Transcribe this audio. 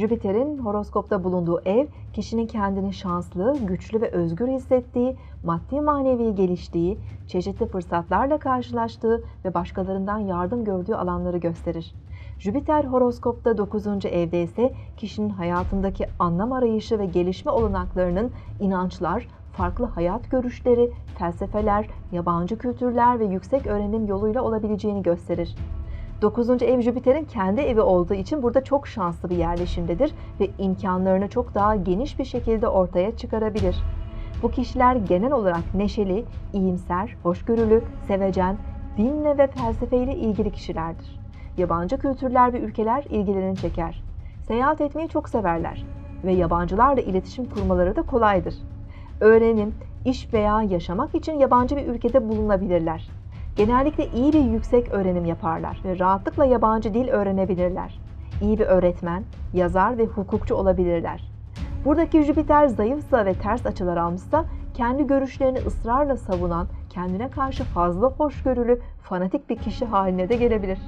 Jüpiter'in horoskopta bulunduğu ev, kişinin kendini şanslı, güçlü ve özgür hissettiği, maddi manevi geliştiği, çeşitli fırsatlarla karşılaştığı ve başkalarından yardım gördüğü alanları gösterir. Jüpiter horoskopta 9. evde ise kişinin hayatındaki anlam arayışı ve gelişme olanaklarının inançlar, farklı hayat görüşleri, felsefeler, yabancı kültürler ve yüksek öğrenim yoluyla olabileceğini gösterir. 9. ev Jüpiter'in kendi evi olduğu için burada çok şanslı bir yerleşimdedir ve imkanlarını çok daha geniş bir şekilde ortaya çıkarabilir. Bu kişiler genel olarak neşeli, iyimser, hoşgörülü, sevecen, dinle ve felsefeyle ilgili kişilerdir. Yabancı kültürler ve ülkeler ilgilerini çeker. Seyahat etmeyi çok severler ve yabancılarla iletişim kurmaları da kolaydır. Öğrenim, iş veya yaşamak için yabancı bir ülkede bulunabilirler. Genellikle iyi bir yüksek öğrenim yaparlar ve rahatlıkla yabancı dil öğrenebilirler. İyi bir öğretmen, yazar ve hukukçu olabilirler. Buradaki Jüpiter zayıfsa ve ters açılar almışsa kendi görüşlerini ısrarla savunan, kendine karşı fazla hoşgörülü, fanatik bir kişi haline de gelebilir.